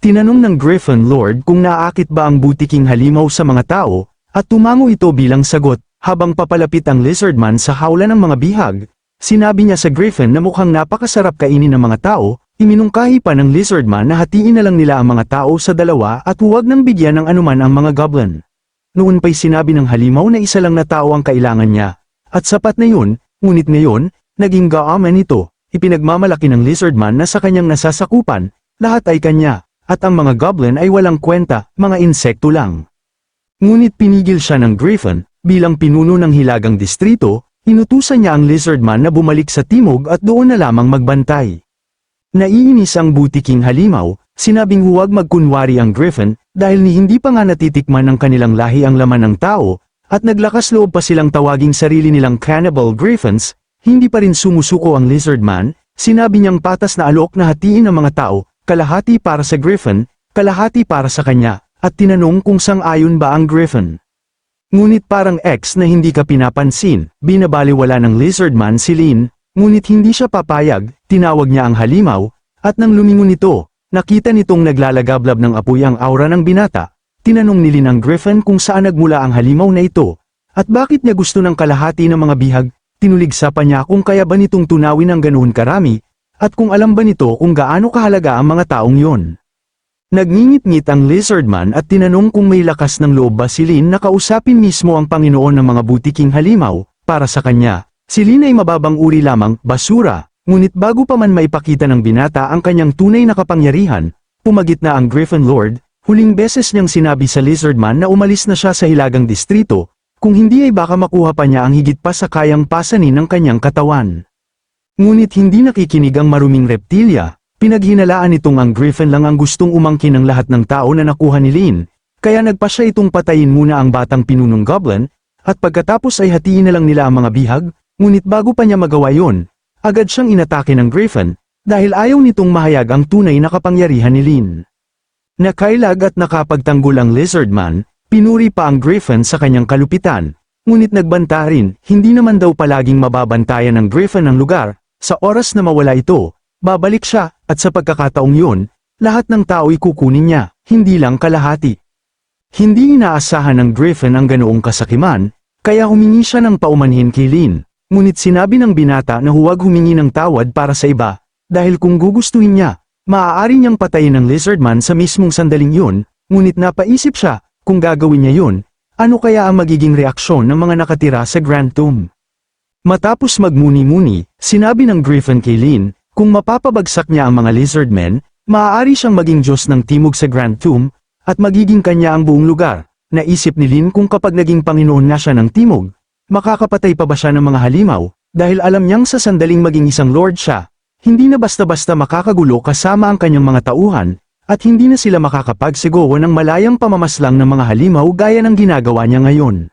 Tinanong ng Griffin Lord kung naakit ba ang butiking halimaw sa mga tao, at tumango ito bilang sagot, habang papalapit ang lizardman sa hawla ng mga bihag. Sinabi niya sa Griffin na mukhang napakasarap kainin ng mga tao, iminungkahi pa ng lizardman na hatiin na lang nila ang mga tao sa dalawa at huwag nang bigyan ng anuman ang mga goblin. Noon pa'y sinabi ng halimaw na isa lang na tao ang kailangan niya, at sapat na yun, ngunit ngayon, naging gaaman ito, ipinagmamalaki ng lizardman na sa kanyang nasasakupan, lahat ay kanya, at ang mga goblin ay walang kwenta, mga insekto lang. Ngunit pinigil siya ng Griffin, bilang pinuno ng hilagang distrito, inutusan niya ang lizardman na bumalik sa timog at doon na lamang magbantay. Naiinis ang butiking halimaw, sinabing huwag magkunwari ang Griffin, dahil ni hindi pa nga natitikman ng kanilang lahi ang laman ng tao, at naglakas loob pa silang tawaging sarili nilang cannibal griffins, hindi pa rin sumusuko ang lizardman, sinabi niyang patas na alok na hatiin ang mga tao, kalahati para sa Griffin, kalahati para sa kanya, at tinanong kung sang-ayon ba ang Griffin. Ngunit parang ex na hindi ka pinapansin, binabaliwala ng lizardman si Lin, ngunit hindi siya papayag, tinawag niya ang halimaw, at nang lumingon ito, nakita nitong naglalagablab ng apoy ang aura ng binata, tinanong ni Lin ang Griffin kung saan nagmula ang halimaw na ito, at bakit niya gusto ng kalahati ng mga bihag, tinuligsa pa niya kung kaya ba nitong tunawin ang ganoon karami, at kung alam ba nito kung gaano kahalaga ang mga taong yon. Nagngingit-ngit ang lizardman at tinanong kung may lakas ng loob ba si Lin na kausapin mismo ang Panginoon ng mga butiking halimaw, para sa kanya, si Lin ay mababang uri lamang, basura, ngunit bago pa man maipakita ng binata ang kanyang tunay na kapangyarihan, pumagit na ang Griffin Lord, huling beses niyang sinabi sa lizardman na umalis na siya sa hilagang distrito, kung hindi ay baka makuha pa niya ang higit pa sa kayang pasanin ng kanyang katawan. Ngunit hindi nakikinig ang maruming reptilya, Pinaghinalaan nitong ang Griffin lang ang gustong umangkin ng lahat ng tao na nakuha ni Lin, kaya nagpa siya itong patayin muna ang batang pinunong goblin, at pagkatapos ay hatiin na lang nila ang mga bihag, ngunit bago pa niya magawa yon, agad siyang inatake ng Griffin, dahil ayaw nitong mahayag ang tunay na kapangyarihan ni Lin. Nakailag at nakapagtanggol ang Lizardman, pinuri pa ang Griffin sa kanyang kalupitan, ngunit nagbanta rin, hindi naman daw palaging mababantayan ng Griffin ang lugar, sa oras na mawala ito, Babalik siya, at sa pagkakataong yun, lahat ng tao'y kukunin niya, hindi lang kalahati. Hindi inaasahan ng Griffin ang ganoong kasakiman, kaya humingi siya ng paumanhin kay Lin, ngunit sinabi ng binata na huwag humingi ng tawad para sa iba, dahil kung gugustuhin niya, maaari niyang patayin ng lizardman sa mismong sandaling yun, ngunit napaisip siya, kung gagawin niya yun, ano kaya ang magiging reaksyon ng mga nakatira sa Grand Tomb. Matapos magmuni-muni, sinabi ng Griffin kay Lin, kung mapapabagsak niya ang mga lizardmen, maaari siyang maging Diyos ng Timog sa Grand Tomb, at magiging kanya ang buong lugar. Naisip ni Lin kung kapag naging Panginoon na siya ng Timog, makakapatay pa ba siya ng mga halimaw, dahil alam niyang sa sandaling maging isang Lord siya, hindi na basta-basta makakagulo kasama ang kanyang mga tauhan, at hindi na sila makakapagsigawa ng malayang pamamaslang ng mga halimaw gaya ng ginagawa niya ngayon.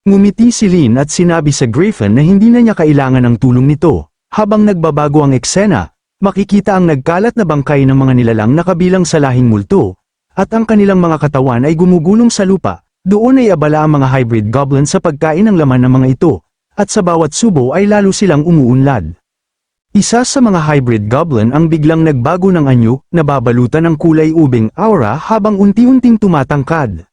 Ngumiti si Lin at sinabi sa Griffin na hindi na niya kailangan ng tulong nito. Habang nagbabago ang eksena, makikita ang nagkalat na bangkay ng mga nilalang na kabilang sa lahing multo, at ang kanilang mga katawan ay gumugulong sa lupa, doon ay abala ang mga hybrid goblin sa pagkain ng laman ng mga ito, at sa bawat subo ay lalo silang umuunlad. Isa sa mga hybrid goblin ang biglang nagbago ng anyo, nababalutan ng kulay ubing aura habang unti-unting tumatangkad.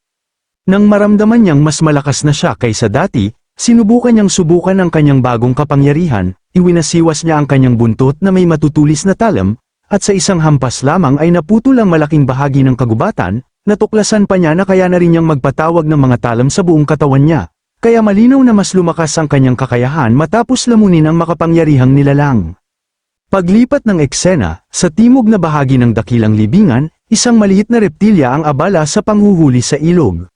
Nang maramdaman niyang mas malakas na siya kaysa dati, sinubukan niyang subukan ang kanyang bagong kapangyarihan, iwinasiwas niya ang kanyang buntot na may matutulis na talam, at sa isang hampas lamang ay naputol ang malaking bahagi ng kagubatan, natuklasan pa niya na kaya na rin niyang magpatawag ng mga talam sa buong katawan niya, kaya malinaw na mas lumakas ang kanyang kakayahan matapos lamunin ang makapangyarihang nilalang. Paglipat ng eksena, sa timog na bahagi ng dakilang libingan, isang maliit na reptilya ang abala sa panghuhuli sa ilog.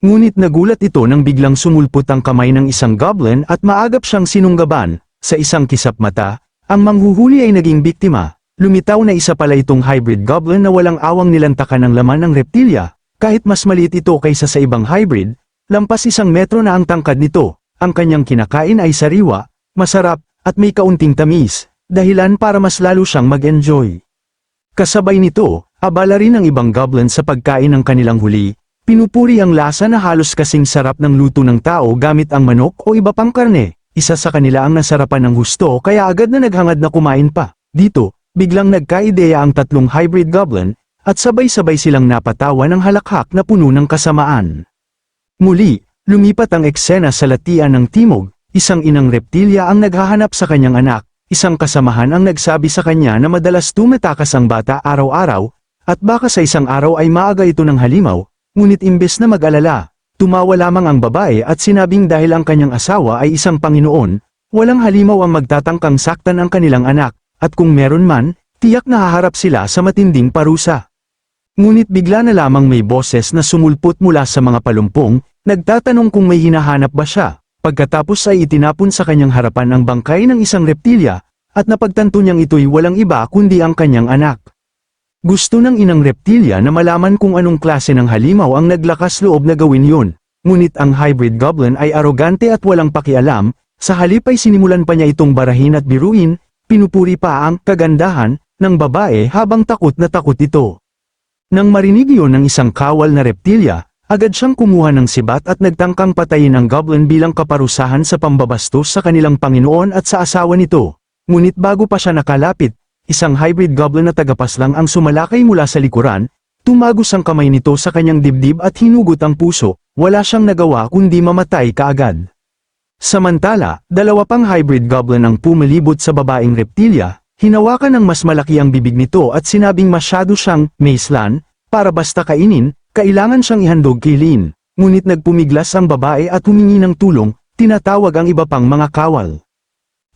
Ngunit nagulat ito nang biglang sumulpot ang kamay ng isang goblin at maagap siyang sinunggaban, sa isang kisap mata, ang manghuhuli ay naging biktima. Lumitaw na isa pala itong hybrid goblin na walang awang nilantakan ng laman ng reptilya, kahit mas maliit ito kaysa sa ibang hybrid, lampas isang metro na ang tangkad nito, ang kanyang kinakain ay sariwa, masarap, at may kaunting tamis, dahilan para mas lalo siyang mag-enjoy. Kasabay nito, abala rin ang ibang goblin sa pagkain ng kanilang huli, pinupuri ang lasa na halos kasing sarap ng luto ng tao gamit ang manok o iba pang karne. Isa sa kanila ang nasarapan ng gusto kaya agad na naghangad na kumain pa. Dito, biglang nagkaideya ang tatlong hybrid goblin, at sabay-sabay silang napatawa ng halakhak na puno ng kasamaan. Muli, lumipat ang eksena sa latian ng timog, isang inang reptilya ang naghahanap sa kanyang anak, isang kasamahan ang nagsabi sa kanya na madalas tumatakas ang bata araw-araw, at baka sa isang araw ay maaga ito ng halimaw, ngunit imbes na mag-alala, tumawa lamang ang babae at sinabing dahil ang kanyang asawa ay isang Panginoon, walang halimaw ang magtatangkang saktan ang kanilang anak, at kung meron man, tiyak na haharap sila sa matinding parusa. Ngunit bigla na lamang may boses na sumulpot mula sa mga palumpong, nagtatanong kung may hinahanap ba siya, pagkatapos ay itinapon sa kanyang harapan ang bangkay ng isang reptilya, at napagtanto niyang ito'y walang iba kundi ang kanyang anak. Gusto ng inang reptilya na malaman kung anong klase ng halimaw ang naglakas loob na gawin yun, ngunit ang hybrid goblin ay arogante at walang pakialam, sa halip ay sinimulan pa niya itong barahin at biruin, pinupuri pa ang kagandahan ng babae habang takot na takot ito. Nang marinig yun ng isang kawal na reptilya, agad siyang kumuha ng sibat at nagtangkang patayin ang goblin bilang kaparusahan sa pambabastos sa kanilang Panginoon at sa asawa nito. Ngunit bago pa siya nakalapit, isang hybrid goblin na tagapaslang ang sumalakay mula sa likuran, tumagos ang kamay nito sa kanyang dibdib at hinugot ang puso, wala siyang nagawa kundi mamatay kaagad. Samantala, dalawa pang hybrid goblin ang pumalibot sa babaeng reptilya, hinawakan ng mas malaki ang bibig nito at sinabing masyado siyang maislan, para basta kainin, kailangan siyang ihandog kay Lin. Ngunit nagpumiglas ang babae at humingi ng tulong, tinatawag ang iba pang mga kawal.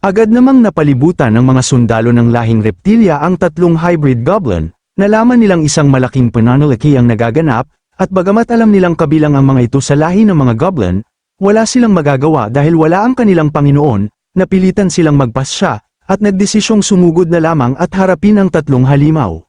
Agad namang napalibutan ng mga sundalo ng lahing reptilya ang tatlong hybrid goblin, nalaman nilang isang malaking pananalaki ang nagaganap, at bagamat alam nilang kabilang ang mga ito sa lahi ng mga goblin, wala silang magagawa dahil wala ang kanilang Panginoon, napilitan silang magpasya, at nagdesisyong sumugod na lamang at harapin ang tatlong halimaw.